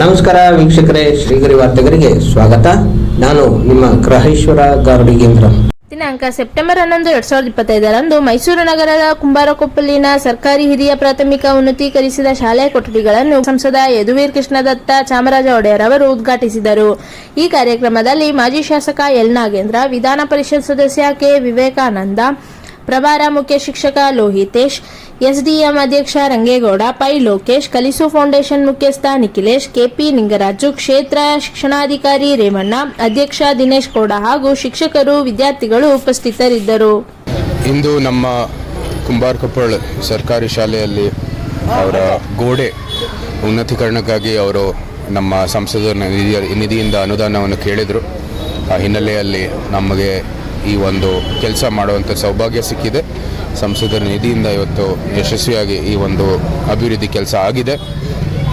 ನಮಸ್ಕಾರ ವೀಕ್ಷಕರೇ, ಶ್ರೀಗರಿ ವಾರ್ತೆಗರಿಗೆ ಸ್ವಾಗತ. ನಾನು ನಿಮ್ಮ ಗ್ರಹೇಶ್ವರ ಗಾರುಡಿಗೇಂದ್ರ ದಿನಾಂಕ ಸೆಪ್ಟೆಂಬರ್ ಹನ್ನೊಂದು, ಎರಡ್ ಸಾವಿರದ ಇಪ್ಪತ್ತೈದರಂದು ಮೈಸೂರು ನಗರದ ಕುಂಬಾರಕೊಪ್ಪಲಿನ ಸರ್ಕಾರಿ ಹಿರಿಯ ಪ್ರಾಥಮಿಕ ಉನ್ನತೀಕರಿಸಿದ ಶಾಲೆ ಕೊಠಡಿಗಳನ್ನು ಸಂಸದ ಯದುವೀರ್ ಕೃಷ್ಣದತ್ತ ಚಾಮರಾಜ ಒಡೆಯರ್ ಅವರು ಉದ್ಘಾಟಿಸಿದರು. ಈ ಕಾರ್ಯಕ್ರಮದಲ್ಲಿ ಮಾಜಿ ಶಾಸಕ ಎಲ್ ನಾಗೇಂದ್ರ, ವಿಧಾನ ಪರಿಷತ್ ಸದಸ್ಯ ಕೆ ವಿವೇಕಾನಂದ ಪ್ರಭಾರ ಮುಖ್ಯ ಶಿಕ್ಷಕ ಲೋಹಿತೇಶ್, ಎಸ್ಡಿಎಂ ಅಧ್ಯಕ್ಷ ರಂಗೇಗೌಡ, ಪೈ ಲೋಕೇಶ್, ಕಲಿಸು ಫೌಂಡೇಶನ್ ಮುಖ್ಯಸ್ಥ ನಿಖಿಲೇಶ್, ಕೆಪಿ ನಿಂಗರಾಜು, ಕ್ಷೇತ್ರ ಶಿಕ್ಷಣಾಧಿಕಾರಿ ರೇವಣ್ಣ, ಅಧ್ಯಕ್ಷ ದಿನೇಶ್ ಗೌಡ ಹಾಗೂ ಶಿಕ್ಷಕರು, ವಿದ್ಯಾರ್ಥಿಗಳು ಉಪಸ್ಥಿತರಿದ್ದರು. ಇಂದು ನಮ್ಮ ಕುಂಬಾರ್ಕೊಪ್ಪಳ ಸರ್ಕಾರಿ ಶಾಲೆಯಲ್ಲಿ ಅವರ ಗೋಡೆ ಉನ್ನತೀಕರಣಕ್ಕಾಗಿ ಅವರು ನಮ್ಮ ಸಂಸದ ನಿಧಿಯ ನಿಧಿಯಿಂದ ಅನುದಾನವನ್ನು ಕೇಳಿದರು. ಆ ಹಿನ್ನೆಲೆಯಲ್ಲಿ ನಮಗೆ ಈ ಒಂದು ಕೆಲಸ ಮಾಡುವಂಥ ಸೌಭಾಗ್ಯ ಸಿಕ್ಕಿದೆ. ಸಂಸದರ ನಿಧಿಯಿಂದ ಇವತ್ತು ಯಶಸ್ವಿಯಾಗಿ ಈ ಒಂದು ಅಭಿವೃದ್ಧಿ ಕೆಲಸ ಆಗಿದೆ.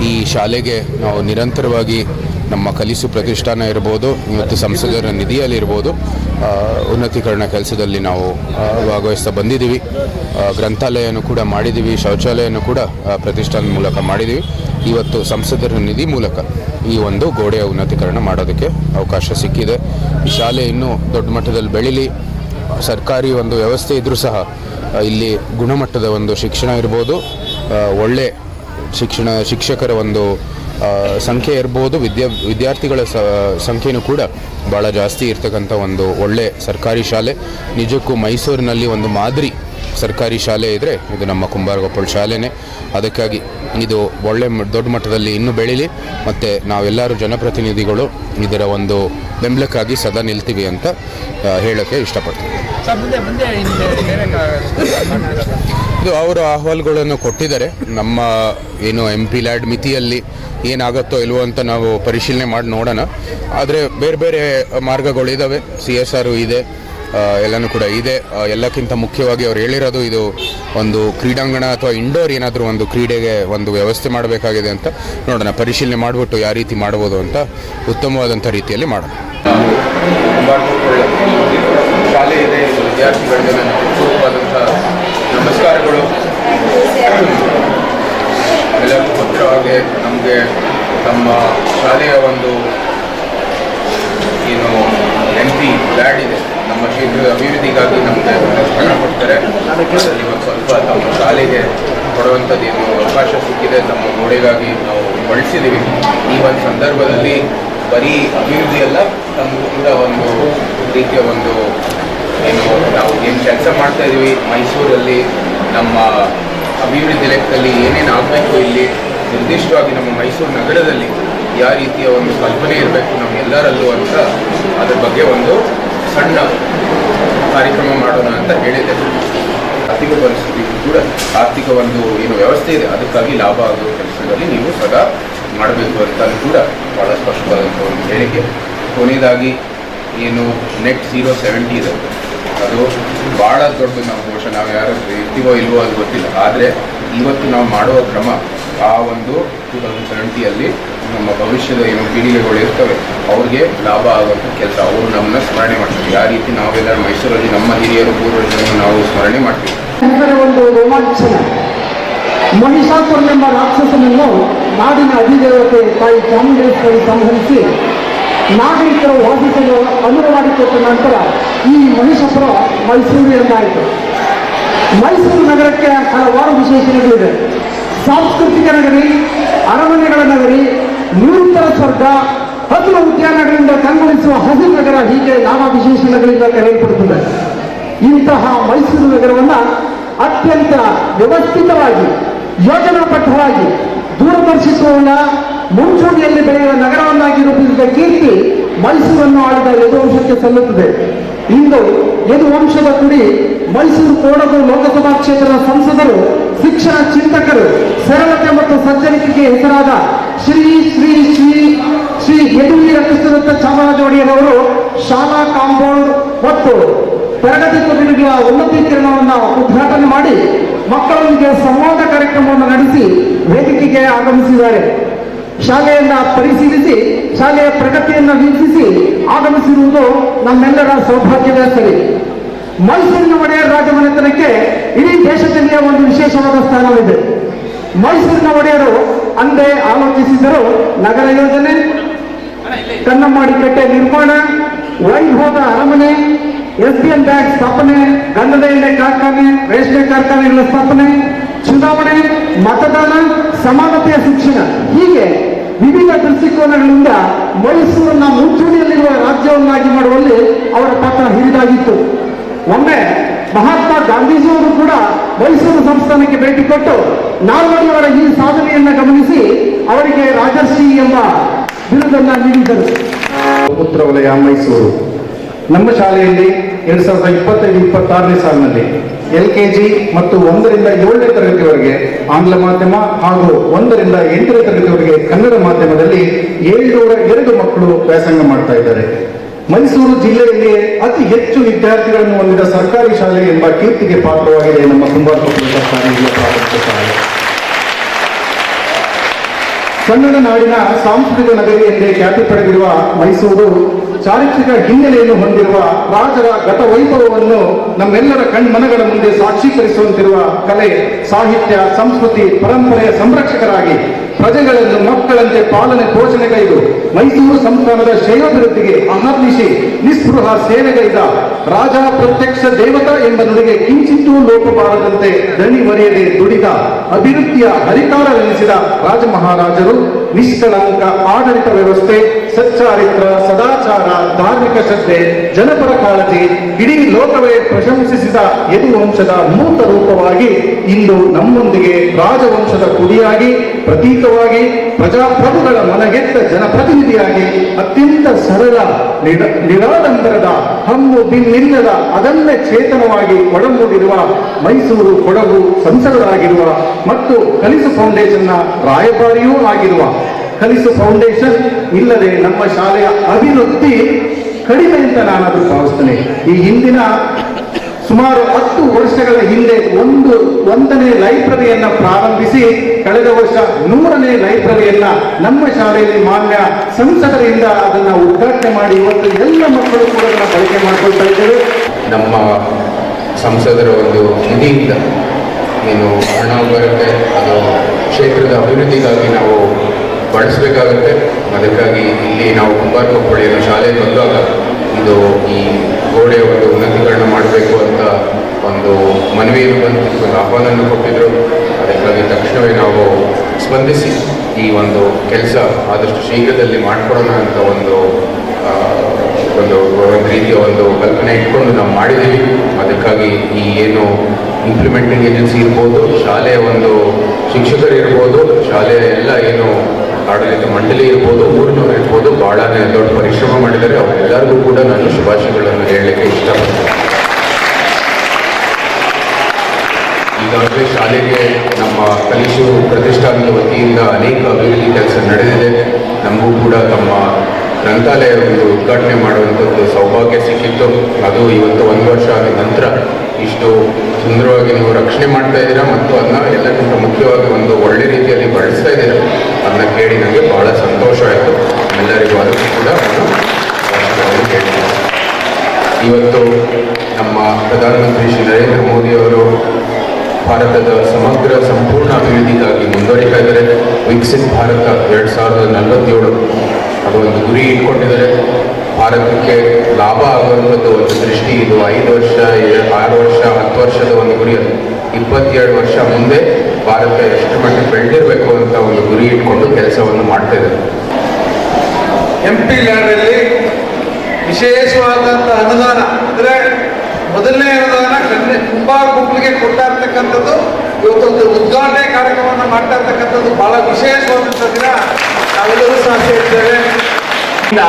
ಈ ಶಾಲೆಗೆ ನಾವು ನಿರಂತರವಾಗಿ ನಮ್ಮ ಕಲಿಸು ಪ್ರತಿಷ್ಠಾನ ಇರ್ಬೋದು, ಇವತ್ತು ಸಂಸದರ ನಿಧಿಯಲ್ಲಿರ್ಬೋದು ಉನ್ನತೀಕರಣ ಕೆಲಸದಲ್ಲಿ ನಾವು ಭಾಗವಹಿಸ್ತಾ ಬಂದಿದ್ದೀವಿ. ಗ್ರಂಥಾಲಯನೂ ಕೂಡ ಮಾಡಿದ್ದೀವಿ, ಶೌಚಾಲಯನೂ ಕೂಡ ಪ್ರತಿಷ್ಠಾನದ ಮೂಲಕ ಮಾಡಿದ್ದೀವಿ. ಇವತ್ತು ಸಂಸದರ ನಿಧಿ ಮೂಲಕ ಈ ಒಂದು ಗೋಡೆಯ ಉನ್ನತೀಕರಣ ಮಾಡೋದಕ್ಕೆ ಅವಕಾಶ ಸಿಕ್ಕಿದೆ. ಈ ಶಾಲೆ ಇನ್ನೂ ದೊಡ್ಡ ಮಟ್ಟದಲ್ಲಿ ಬೆಳೀಲಿ. ಸರ್ಕಾರಿ ಒಂದು ವ್ಯವಸ್ಥೆ ಇದ್ದರೂ ಸಹ ಇಲ್ಲಿ ಗುಣಮಟ್ಟದ ಒಂದು ಶಿಕ್ಷಣ ಇರ್ಬೋದು. ಒಳ್ಳೆ ಶಿಕ್ಷಣ, ಶಿಕ್ಷಕರ ಒಂದು ಸಂಖ್ಯೆ ಇರ್ಬೋದು. ವಿದ್ಯಾ, ವಿದ್ಯಾರ್ಥಿಗಳ ಸಂಖ್ಯೆನೂ ಕೂಡ ಭಾಳ ಜಾಸ್ತಿ ಇರ್ತಕ್ಕಂಥ ಒಂದು ಒಳ್ಳೆ ಸರ್ಕಾರಿ ಶಾಲೆ. ನಿಜಕ್ಕೂ ಮೈಸೂರಿನಲ್ಲಿ ಒಂದು ಮಾದರಿ ಸರ್ಕಾರಿ ಶಾಲೆ ಇದ್ದರೆ ಇದು ನಮ್ಮ ಕುಂಬಾರಗೊಪ್ಪಳ ಶಾಲೆನೇ. ಅದಕ್ಕಾಗಿ ಇದು ಒಳ್ಳೆ ದೊಡ್ಡ ಮಟ್ಟದಲ್ಲಿ ಇನ್ನೂ ಬೆಳೀಲಿ. ಮತ್ತು ನಾವೆಲ್ಲರೂ ಜನಪ್ರತಿನಿಧಿಗಳು ಇದರ ಒಂದು ಬೆಂಬಲಕ್ಕಾಗಿ ಸದಾ ನಿಲ್ತೀವಿ ಅಂತ ಹೇಳೋಕ್ಕೆ ಇಷ್ಟಪಡ್ತೀನಿ. ಇದು ಅವರು ಅಹವಾಲುಗಳನ್ನು ಕೊಟ್ಟಿದ್ದಾರೆ. ನಮ್ಮ ಏನು ಎಂ ಪಿ ಲ್ಯಾಡ್ ಮಿತಿಯಲ್ಲಿ ಏನಾಗುತ್ತೋ ಇಲ್ವೋ ಅಂತ ನಾವು ಪರಿಶೀಲನೆ ಮಾಡಿ ನೋಡೋಣ. ಆದರೆ ಬೇರೆ ಬೇರೆ ಮಾರ್ಗಗಳಿದ್ದಾವೆ ಸಿ ಎಸ್ ಆರು ಇದೆ. ಎಲ್ಲನೂ ಕೂಡ ಇದೆ. ಎಲ್ಲಕ್ಕಿಂತ ಮುಖ್ಯವಾಗಿ ಅವ್ರು ಹೇಳಿರೋದು ಇದು ಒಂದು ಕ್ರೀಡಾಂಗಣ ಅಥವಾ ಇಂಡೋರ್ ಏನಾದರೂ ಒಂದು ಕ್ರೀಡೆಗೆ ಒಂದು ವ್ಯವಸ್ಥೆ ಮಾಡಬೇಕಾಗಿದೆ ಅಂತ ನೋಡೋಣ. ಪರಿಶೀಲನೆ ಮಾಡಿಬಿಟ್ಟು ಯಾವ ರೀತಿ ಮಾಡ್ಬೋದು ಅಂತ ಉತ್ತಮವಾದಂಥ ರೀತಿಯಲ್ಲಿ ಮಾಡೋಣ. ಶಾಲೆ ಇದೆ ವಿದ್ಯಾರ್ಥಿಗಳಿಗೆ ನಮಸ್ಕಾರಗಳು ಎಲ್ಲರಿಗೂ ನಮಗೆ ನಮ್ಮ ಶಾಲೆಯ ಒಂದು ಏನು ಎಂ ಪಿ ಲ್ಯಾಡ್ ಇದೆ. ನಮ್ಮ ಕ್ಷೇತ್ರದ ಅಭಿವೃದ್ಧಿಗಾಗಿ ನಮಗೆ ಹಣ ಕೊಡ್ತಾರೆ. ಒಂದು ಸ್ವಲ್ಪ ತಮ್ಮ ಶಾಲೆಗೆ ಕೊಡುವಂಥದ್ದು ಏನು ಅವಕಾಶ ಸಿಕ್ಕಿದೆ ನಮ್ಮ ಗೋಡೆಗಾಗಿ ನಾವು ಬಳಸಿದ್ದೀವಿ. ಈ ಒಂದು ಸಂದರ್ಭದಲ್ಲಿ ಬರೀ ಅಭಿವೃದ್ಧಿ ಅಲ್ಲ ತಮ್ಮಿಂದ ಒಂದು ರೀತಿಯ ಒಂದು ಏನು ನಾವು ಏನು ಕೆಲಸ ಮಾಡ್ತಾ ಇದ್ದೀವಿ ಮೈಸೂರಲ್ಲಿ ನಮ್ಮ ಅಭಿವೃದ್ಧಿ ಲೆಕ್ಕದಲ್ಲಿ ಏನೇನು ಆಗಬೇಕು ಇಲ್ಲಿ ನಿರ್ದಿಷ್ಟವಾಗಿ ನಮ್ಮ ಮೈಸೂರು ನಗರದಲ್ಲಿ ಯಾವ ರೀತಿಯ ಒಂದು ಕಲ್ಪನೆ ಇರಬೇಕು ನಮ್ಮೆಲ್ಲರಲ್ಲೂ ಅಂತ ಅದ್ರ ಬಗ್ಗೆ ಒಂದು ಸಣ್ಣ ಕಾರ್ಯಕ್ರಮ ಮಾಡೋಣ ಅಂತ ಹೇಳಿದೆ ಆರ್ಥಿಕ ಪರಿಸ್ಥಿತಿ ಕೂಡ ಆರ್ಥಿಕ ಒಂದು ಏನು ವ್ಯವಸ್ಥೆ ಇದೆ, ಅದಕ್ಕಾಗಿ ಲಾಭ ಆಗುವ ಕೆಲಸದಲ್ಲಿ ನೀವು ಸದಾ ಮಾಡಬೇಕು ಅಂತ ಕೂಡ ಭಾಳ ಸ್ಪಷ್ಟವಾದಂಥ ಒಂದು ಹೇಳಿಕೆ. ಕೊನೆಯದಾಗಿ ಏನು ನೆಟ್ ಜೀರೋ ಸೆವೆಂಟಿ ಇದೆ ಅದು ಭಾಳ ದೊಡ್ಡ ನಾವು ಘೋಷ ನಾವು ಯಾರು ಇರ್ತೀವೋ ಇಲ್ವೋ ಅದು ಗೊತ್ತಿಲ್ಲ. ಆದರೆ ಇವತ್ತು ನಾವು ಮಾಡುವ ಕ್ರಮ ಆ ಒಂದು ಟೂ ತೌಸಂಡ್ ಸೆವೆಂಟಿಯಲ್ಲಿ ನಮ್ಮ ಭವಿಷ್ಯದ ಏನು ಪೀಳಿಗೆಗಳು ಇರ್ತವೆ, ಅವ್ರಿಗೆ ಲಾಭ ಆಗುವಂಥ ಕೆಲಸ. ಅವರು ನಮ್ಮನ್ನ ಸ್ಮರಣೆ ಮಾಡ್ತಾರೆ. ಯಾವ ರೀತಿ ನಾವೆಲ್ಲ ಮೈಸೂರಲ್ಲಿ ನಮ್ಮ ಹಿರಿಯರು ಪೂರ್ವಜರನ್ನು ನಾವು ಸ್ಮರಣೆ ಮಾಡ್ತೀವಿ. ಒಂದು ರೋಮಾಂಚನ. ಎಂಬ ರಾಕ್ಷಸನನ್ನು ನಾಡಿನ ಅಧಿದೇವತೆ ತಾಯಿ ಚಾಮುಂಡೇಶ್ವರಿ ಸಂಹರಿಸಿ ನಾಗರಿಕರು ವಾಸಿಸಲು ಅನುವು ಕೊಟ್ಟ ನಂತರ ಈ ಮಹಿಷಾಸುರ ಮೈಸೂರು ಎಂದಾಯಿತು ಮೈಸೂರು ನಗರಕ್ಕೆ ಹಲವಾರು ವಿಶೇಷಣಗಳಿವೆ. ಸಾಂಸ್ಕೃತಿಕ ನಗರಿ, ಅರಮನೆಗಳ ನಗರಿ, ನಿವೃತ್ತರ ಸ್ವರ್ಗ ಹಸಿರು ಉದ್ಯಾನಗಳಿಂದ ಕಂಗೊಳಿಸುವ ಹಸಿರು ನಗರ ಹೀಗೆ ನಾನಾ ವಿಶೇಷಣಗಳಿಂದ ಕರೆಯಲ್ಪಡುತ್ತದೆ ಇಂತಹ ಮೈಸೂರು ನಗರವನ್ನು ಅತ್ಯಂತ ವ್ಯವಸ್ಥಿತವಾಗಿ, ಯೋಜನಾಬದ್ಧವಾಗಿ, ದೂರದರ್ಶಿತ್ವವುಳ್ಳ ಮುಂಚೂಣಿಯಲ್ಲಿ ಬೆಳೆಯುವ ನಗರವನ್ನಾಗಿ ರೂಪಿಸಿದ ಕೀರ್ತಿ ಮೈಸೂರನ್ನು ಆಳಿದ ಯದುವಂಶಕ್ಕೆ ಸಲ್ಲುತ್ತದೆ. ಇಂದು ಯದುವಂಶದ ಕುಡಿ ಮೈಸೂರು ಕೋಡಗು ಲೋಕಸಭಾ ಕ್ಷೇತ್ರದ ಸಂಸದರು ಶಿಕ್ಷಣ ಚಿಂತಕರು ಸರಳತೆ ಮತ್ತು ಸಜ್ಜನಿಕೆಗೆ ಹೆಸರಾದ ಶ್ರೀ ಶ್ರೀ ಶ್ರೀ ಶ್ರೀ ಯದುವೀರ ಕೃಷ್ಣದತ್ತ ಚಾಮರಾಜ ಒಡೆಯರವರು ಶಾಲಾ ಕಾಂಪೌಂಡ್ ಮತ್ತು ತರಗತಿ ಕೊಠಡಿಗಳ ಉನ್ನತೀಕರಣವನ್ನು ಉದ್ಘಾಟನೆ ಮಾಡಿ ಮಕ್ಕಳೊಂದಿಗೆ ಸಂವಾದ ಕಾರ್ಯಕ್ರಮವನ್ನು ನಡೆಸಿ ವೇದಿಕೆಗೆ ಆಗಮಿಸಿದ್ದಾರೆ. ಶಾಲೆಯನ್ನ ಪರಿಶೀಲಿಸಿ, ಶಾಲೆಯ ಪ್ರಗತಿಯನ್ನು ವೀಕ್ಷಿಸಿ ಆಗಮಿಸಿರುವುದು ನಮ್ಮೆಲ್ಲರ ಸೌಭಾಗ್ಯವೇ ಸರಿ. ಮೈಸೂರಿನ ಒಡೆಯರ್ ರಾಜಮನೆತನಕ್ಕೆ ವಿಶೇಷವಾದ ಸ್ಥಾನವಿದೆ. ಮೈಸೂರಿನ ಒಡೆಯರು ಅಂದೇ ಆಲೋಚಿಸಿದರು, ನಗರ ಯೋಜನೆ ಕನ್ನಂಬಾಡಿ ಕಟ್ಟೆ ನಿರ್ಮಾಣ ವೈಭವದ ಅರಮನೆ ಎಸ್ ಬಿ ಎನ್ ಬ್ಯಾಂಕ್ ಸ್ಥಾಪನೆ, ಗಂಧದ ಎಣ್ಣೆ ಕಾರ್ಖಾನೆ, ರೇಷ್ಮೆ ಕಾರ್ಖಾನೆಗಳ ಸ್ಥಾಪನೆ, ಚುನಾವಣೆ, ಮತದಾನ, ಸಮಾನತೆಯ ಶಿಕ್ಷಣ. ಹೀಗೆ ವಿವಿಧ ದೃಷ್ಟಿಕೋನಗಳಿಂದ ಮೈಸೂರನ್ನ ಮುಂಚೂಣಿಯಲ್ಲಿರುವ ರಾಜ್ಯವನ್ನಾಗಿ ಮಾಡುವಲ್ಲಿ ಅವರ ಪಾತ್ರ ಹಿರಿದಾಗಿತ್ತು. ಒಮ್ಮೆ ಮಹಾತ್ಮ ಗಾಂಧೀಜಿಯವರು ಕೂಡ ಮೈಸೂರು ಸಂಸ್ಥಾನಕ್ಕೆ ಭೇಟಿ ಕೊಟ್ಟು ನಾಲ್ವಡಿಯವರ ಈ ಸಾಧನೆಯನ್ನ ಗಮನಿಸಿ ಅವರಿಗೆ ರಾಜರ್ಷಿ ಎಂಬ ಬಿರುದನ್ನ ನೀಡಿದರು. ಪುತ್ರ ವಲಯ ಮೈಸೂರು. ನಮ್ಮ ಶಾಲೆಯಲ್ಲಿ ಎರಡ್ ಸಾವಿರದ ಇಪ್ಪತ್ತೈದು, ಇಪ್ಪತ್ತಾರನೇ ಸಾಲಿನಲ್ಲಿ ಎಲ್ ಕೆ ಜಿ ಮತ್ತು ಒಂದರಿಂದ ಏಳನೇ ತರಗತಿವರೆಗೆ ಆಂಗ್ಲ ಮಾಧ್ಯಮ ಹಾಗೂ ಒಂದರಿಂದ ಎಂಟನೇ ತರಗತಿವರೆಗೆ ಕನ್ನಡ ಮಾಧ್ಯಮದಲ್ಲಿ ಏಳ್ನೂರ ಎರಡು ಮಕ್ಕಳು ವ್ಯಾಸಂಗ ಮಾಡ್ತಾ ಇದ್ದಾರೆ. ಮೈಸೂರು ಜಿಲ್ಲೆಯಲ್ಲಿ ಅತಿ ಹೆಚ್ಚು ವಿದ್ಯಾರ್ಥಿಗಳನ್ನು ಹೊಂದಿದ ಸರ್ಕಾರಿ ಶಾಲೆ ಎಂಬ ಕೀರ್ತಿಗೆ ಪಾತ್ರವಾಗಿದೆ ನಮ್ಮ ಪ್ರಾಥಮಿಕ ಶಾಲೆ ಕನ್ನಡ ನಾಡಿನ ಸಾಂಸ್ಕೃತಿಕ ನಗರಿ ಎಂದೇ ಖ್ಯಾತಿ ಪಡೆದಿರುವ ಮೈಸೂರು ಚಾರಿತ್ರಿಕ ಹಿನ್ನೆಲೆಯನ್ನು ಹೊಂದಿರುವ ರಾಜರ ಗತವೈಭವವನ್ನು ನಮ್ಮೆಲ್ಲರ ಕಣ್ಮನಗಳ ಮುಂದೆ ಸಾಕ್ಷೀಕರಿಸುವಂತಿರುವ ಕಲೆ, ಸಾಹಿತ್ಯ, ಸಂಸ್ಕೃತಿ, ಪರಂಪರೆಯ ಸಂರಕ್ಷಕರಾಗಿ ಪ್ರಜೆಗಳನ್ನು ಮಕ್ಕಳಂತೆ ಪಾಲನೆ ಪೋಷಣೆಗೈದು ಮೈಸೂರು ಸಂಸ್ಥಾನದ ಶ್ರೇಯೋಭಿವೃದ್ಧಿಗೆ ಅಹರ್ನಿಶಿ ನಿಸ್ಪೃಹ ಸೇವೆಗೈದ ರಾಜ ಪ್ರತ್ಯಕ್ಷ ದೇವತಾ ಎಂಬ ನುಡಿಗೆ ಕಿಂಚಿತ್ತೂ ಲೋಪಬಾರದಂತೆ ದಣಿ ಮರೆಯದೆ ದುಡಿದ ಅಭಿವೃದ್ಧಿಯ ಹರಿಕಾರವೆನಿಸಿದ ರಾಜಮಹಾರಾಜರು ನಿಷ್ಕಳಂಕ ಆಡಳಿತ ವ್ಯವಸ್ಥೆ ಸಚ್ಚಾರಿತ್ರ, ಸದಾಚಾರ, ಧಾರ್ಮಿಕ ಶ್ರದ್ಧೆ, ಜನಪರ ಕಾಳಜಿ, ಇಡೀ ಲೋಕವೇ ಪ್ರಶಂಸಿಸಿದ ಯದುವಂಶದ ಮೂರ್ತ ರೂಪವಾಗಿ ಇಂದು ನಮ್ಮೊಂದಿಗೆ ರಾಜವಂಶದ ಕುಡಿಯಾಗಿ, ಪ್ರತೀಕವಾಗಿ, ಪ್ರಜಾಪ್ರಭುಗಳ ಮನಗೆತ್ತ ಜನಪ್ರತಿನಿಧಿಯಾಗಿ ಅತ್ಯಂತ ಸರಳ ನಿರಾಡಂಬರದ ಹಮ್ಮು ಬಿನ್ನಿಲ್ಲದ ಅದನ್ನೇ ಚೇತನವಾಗಿ ಒಡಂಬೂಡಿರುವ ಮೈಸೂರು ಕೊಡಗು ಸಂಸದರಾಗಿರುವ ಮತ್ತು ಕಲಿಸು ಫೌಂಡೇಶನ್ನ ರಾಯಭಾರಿಯೂ ಆಗಿರುವ ಕಲಿಸು ಫೌಂಡೇಶನ್ ಇಲ್ಲದೆ ನಮ್ಮ ಶಾಲೆಯ ಅಭಿವೃದ್ಧಿ ಕಡಿಮೆ ಅಂತ ನಾನದು ಭಾವಿಸ್ತೇನೆ. ಈ ಹಿಂದಿನ ಸುಮಾರು ಹತ್ತು ವರ್ಷಗಳ ಹಿಂದೆ ಒಂದು, ಒಂದನೇ ಲೈಬ್ರರಿಯನ್ನ ಪ್ರಾರಂಭಿಸಿ ಕಳೆದ ವರ್ಷ ನೂರನೇ ಲೈಬ್ರರಿಯನ್ನ ನಮ್ಮ ಶಾಲೆಯಲ್ಲಿ ಮಾನ್ಯ ಸಂಸದರಿಂದ ಅದನ್ನ ಉದ್ಘಾಟನೆ ಮಾಡಿ ಇವತ್ತು ಎಲ್ಲ ಮಕ್ಕಳು ಕೂಡ ಬಳಕೆ ಮಾಡಿಕೊಳ್ತಾ ಇದ್ದೇವೆ ನಮ್ಮ ಸಂಸದರ ಒಂದು ನಿಧಿಯಿಂದ ಏನು ಹಣ ಬರುತ್ತೆ ಅದು ಕ್ಷೇತ್ರದ ಅಭಿವೃದ್ಧಿಗಾಗಿ ನಾವು ಬಳಸಬೇಕಾಗುತ್ತೆ ಅದಕ್ಕಾಗಿ ಇಲ್ಲಿ ನಾವು ಕುಂಬಾರಕೊಪ್ಪಳಿಯನ್ನು ಶಾಲೆ ಬಂದಾಗ ಇದು ಈ ಗೋಡೆಯ ಒಂದು ಉನ್ನತೀಕರಣ ಮಾಡಬೇಕು ಅಂತ ಒಂದು ಮನವಿಯನ್ನು ಬಂದು ಒಂದು ಆಹ್ವಾನವನ್ನು ಕೊಟ್ಟಿದ್ದರು ಅದಕ್ಕಾಗಿ ತಕ್ಷಣವೇ ನಾವು ಸ್ಪಂದಿಸಿ ಈ ಒಂದು ಕೆಲಸ ಆದಷ್ಟು ಶೀಘ್ರದಲ್ಲಿ ಮಾಡಿಕೊಡೋಣ ಅಂತ ಒಂದು ಒಂದು ಒಂದು ರೀತಿಯ ಒಂದು ಕಲ್ಪನೆ ಇಟ್ಕೊಂಡು ನಾವು ಮಾಡಿದ್ದೀವಿ. ಅದಕ್ಕಾಗಿ ಈ ಏನು ಇಂಪ್ಲಿಮೆಂಟಿಂಗ್ ಏಜೆನ್ಸಿ ಇರ್ಬೋದು, ಶಾಲೆಯ ಒಂದು ಶಿಕ್ಷಕರು ಇರ್ಬೋದು ಶಾಲೆಯ ಎಲ್ಲ ಏನು ಆಡಳಿತ ಮಂಡಳಿ ಇರ್ಬೋದು, ಊರಿನವರು ಇರ್ಬೋದು ಭಾಳನೇ ದೊಡ್ಡ ಪರಿಶ್ರಮ ಮಾಡಿದರೆ ಅವರೆಲ್ಲರಿಗೂ ಕೂಡ ನಾನು ಶುಭಾಶಯಗಳನ್ನು ಹೇಳಲಿಕ್ಕೆ ಇಷ್ಟಪಡ್ತೇನೆ. ಈಗಾಗಲೇ ಶಾಲೆಗೆ ನಮ್ಮ ಕಲಿಸು ಪ್ರತಿಷ್ಠಾನದ ವತಿಯಿಂದ ಅನೇಕ ಅಭಿವೃದ್ಧಿ ಕೆಲಸ ನಡೆದಿದೆ. ನಮಗೂ ಕೂಡ ತಮ್ಮ ಗ್ರಂಥಾಲಯ ಒಂದು ಉದ್ಘಾಟನೆ ಮಾಡುವಂಥದ್ದು ಸೌಭಾಗ್ಯ ಸಿಕ್ಕಿತ್ತು. ಅದು ಇವತ್ತು ಒಂದು ವರ್ಷ ಆದ ನಂತರ ಇಷ್ಟು ಸುಂದರವಾಗಿ ನೀವು ರಕ್ಷಣೆ ಮಾಡ್ತಾ ಇದ್ದೀರಾ ಮತ್ತು ಅದನ್ನ ಎಲ್ಲಕ್ಕಿಂತ ಮುಖ್ಯವಾಗಿ ಒಂದು ಒಳ್ಳೆ ರೀತಿಯಲ್ಲಿ ಬಳಸ್ತಾ ಇದ್ದೀರಾ? ಅದನ್ನ ಕೇಳಿ ನನಗೆ ಬಹಳ ಸಂತೋಷ ಆಯಿತು. ಎಲ್ಲರಿಗೂ ಅದಕ್ಕೂ ಕೂಡ ಇವತ್ತು ನಮ್ಮ ಪ್ರಧಾನಮಂತ್ರಿ ಶ್ರೀ ನರೇಂದ್ರ ಮೋದಿ ಅವರು ಭಾರತದ ಸಮಗ್ರ, ಸಂಪೂರ್ಣ ಅಭಿವೃದ್ಧಿಗಾಗಿ ಮುಂದುವರಿತಾ ಇದ್ದಾರೆ. ವಿಕ್ಸಿತ್ ಭಾರತ ಎರಡು ಸಾವಿರದ ನಲವತ್ತೇಳು ಅದು ಒಂದು ಗುರಿ ಇಟ್ಕೊಂಡಿದ್ದಾರೆ. ಭಾರತಕ್ಕೆ ಲಾಭ ಆಗುವಂಥದ್ದು ಒಂದು ದೃಷ್ಟಿ ಇದು ಐದು ವರ್ಷ, ಆರು ವರ್ಷ, ಹತ್ತು ವರ್ಷದ ಒಂದು ಗುರಿ ಅದು. ಇಪ್ಪತ್ತೆರಡು ವರ್ಷ ಮುಂದೆ ಭಾರತ ಎಷ್ಟು ಮಟ್ಟಿಗೆ ಬೆಳೆದಿರಬೇಕು ಅಂತ ಒಂದು ಗುರಿ ಇಟ್ಕೊಂಡು ಕೆಲಸವನ್ನು ಮಾಡ್ತಾ ಇದ್ದಾರೆ. ಎಂ ಪಿ ಲ್ಯಾಂಡಲ್ಲಿ ವಿಶೇಷವಾದಂಥ ಅನುದಾನ ಅಂದರೆ ಮೊದಲನೇ ಅನುದಾನ ಕಣ್ಣೆ ತುಂಬ ಗುಂಪಿಗೆ ಕೊಡ್ತಾ ಇರ್ತಕ್ಕಂಥದ್ದು ಇವತ್ತೊಂದು ಉದ್ಘಾಟನೆ ಕಾರ್ಯಕ್ರಮವನ್ನು ಮಾಡ್ತಾ ಇರ್ತಕ್ಕಂಥದ್ದು ಬಹಳ ವಿಶೇಷವಾದಂಥ ದಿನ. ನಾವೆಲ್ಲರೂ ಸಹ ಇಂದ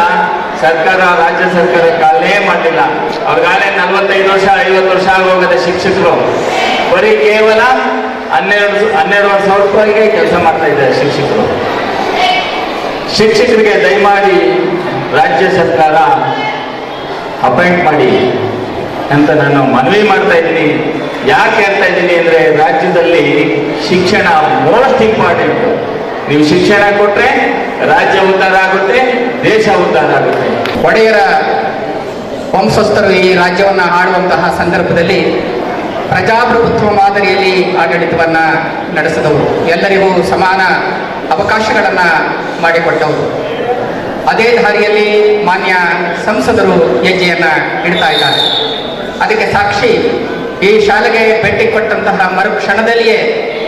ಸರ್ಕಾರ ರಾಜ್ಯ ಸರ್ಕಾರ ಕಾಲೇ ಮಾಡಲಿಲ್ಲ. ಅವ್ರಿಗಾಗಲೇ ನಲ್ವತ್ತೈದು ವರ್ಷ ಐವತ್ತು ವರ್ಷ ಆಗೋಗದೆ ಶಿಕ್ಷಕರು. ಬರೀ ಕೇವಲ ಹನ್ನೆರಡು ಹನ್ನೆರಡುವರೆ ಸಾವಿರ ರೂಪಾಯಿಗೆ ಕೆಲಸ ಮಾಡ್ತಾ ಇದ್ದಾರೆ ಶಿಕ್ಷಕರು. ಶಿಕ್ಷಕರಿಗೆ ದಯಮಾಡಿ ರಾಜ್ಯ ಸರ್ಕಾರ ಅಪಾಯಿಂಟ್ ಮಾಡಿ ಅಂತ ನಾನು ಮನವಿ ಮಾಡ್ತಾ ಇದ್ದೀನಿ. ಯಾಕೆ ಹೇಳ್ತಾ ಇದ್ದೀನಿ ಅಂದರೆ ರಾಜ್ಯದಲ್ಲಿ ಶಿಕ್ಷಣ ಮೋಸ್ಟ್ ಇಂಪಾರ್ಟೆಂಟ್. ನೀವು ಶಿಕ್ಷಣ ಕೊಟ್ಟರೆ ರಾಜ್ಯ ಉದ್ಧಾರ ಆಗುತ್ತೆ, ದೇಶ ಉದ್ಧಾರ ಆಗುತ್ತೆ. ಒಡೆಯರ ವಂಶಸ್ಥರು ಈ ರಾಜ್ಯವನ್ನು ಆಡುವಂತಹ ಸಂದರ್ಭದಲ್ಲಿ ಪ್ರಜಾಪ್ರಭುತ್ವ ಮಾದರಿಯಲ್ಲಿ ಆಡಳಿತವನ್ನ ನಡೆಸಿದವರು. ಎಲ್ಲರಿಗೂ ಸಮಾನ ಅವಕಾಶಗಳನ್ನು ಮಾಡಿಕೊಟ್ಟವರು. ಅದೇ ದಾರಿಯಲ್ಲಿ ಮಾನ್ಯ ಸಂಸದರು ಹೆಜ್ಜೆಯನ್ನು ಇಡ್ತಾ ಇದ್ದಾರೆ. ಅದಕ್ಕೆ ಸಾಕ್ಷಿ, ಈ ಶಾಲೆಗೆ ಭೇಟಿ ಕೊಟ್ಟಂತಹ ಮರುಕ್ಷಣದಲ್ಲಿಯೇ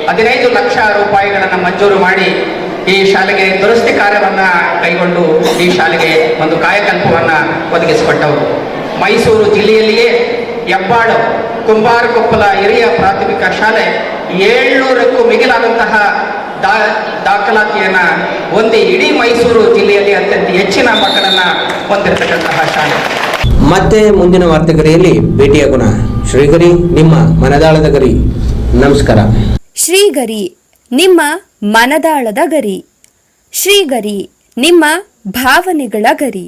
ಹದಿನೈದು ಲಕ್ಷ ರೂಪಾಯಿಗಳನ್ನು ಮಂಜೂರು ಮಾಡಿ ಈ ಶಾಲೆಗೆ ದುರಸ್ತಿ ಕಾರ್ಯವನ್ನು ಕೈಗೊಂಡು ಈ ಶಾಲೆಗೆ ಒಂದು ಕಾಯಕಲ್ಪವನ್ನು ಒದಗಿಸಿಕೊಟ್ಟವರು. ಮೈಸೂರು ಜಿಲ್ಲೆಯಲ್ಲಿಯೇ ಹೆಬ್ಬಾಳು ಕುಂಬಾರಕೊಪ್ಪಲ ಹಿರಿಯ ಪ್ರಾಥಮಿಕ ಶಾಲೆ ಏಳ್ನೂರಕ್ಕೂ ಮಿಗಿಲಾದಂತಹ ದಾ ದಾಖಲಾತಿಯನ್ನು ಹೊಂದಿ ಇಡೀ ಮೈಸೂರು ಜಿಲ್ಲೆಯಲ್ಲಿ ಅತ್ಯಂತ ಹೆಚ್ಚಿನ ಮಕ್ಕಳನ್ನು ಹೊಂದಿರತಕ್ಕಂತಹ ಶಾಲೆ. ಮತ್ತೆ ಮುಂದಿನ ವಾರ್ತೆಗರಿಯಲ್ಲಿ ಭೇಟಿಯಾಗೋಣ ಶ್ರೀಗರಿ ನಿಮ್ಮ ಮನದಾಳದ ಗರಿ. ನಮಸ್ಕಾರ. ಶ್ರೀಗರಿ ನಿಮ್ಮ ಮನದಾಳದ ಗರಿ. ಶ್ರೀಗರಿ ನಿಮ್ಮ ಭಾವನೆಗಳ ಗರಿ.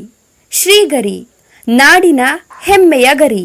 ಶ್ರೀಗರಿ ನಾಡಿನ ಹೆಮ್ಮೆಯ ಗರಿ.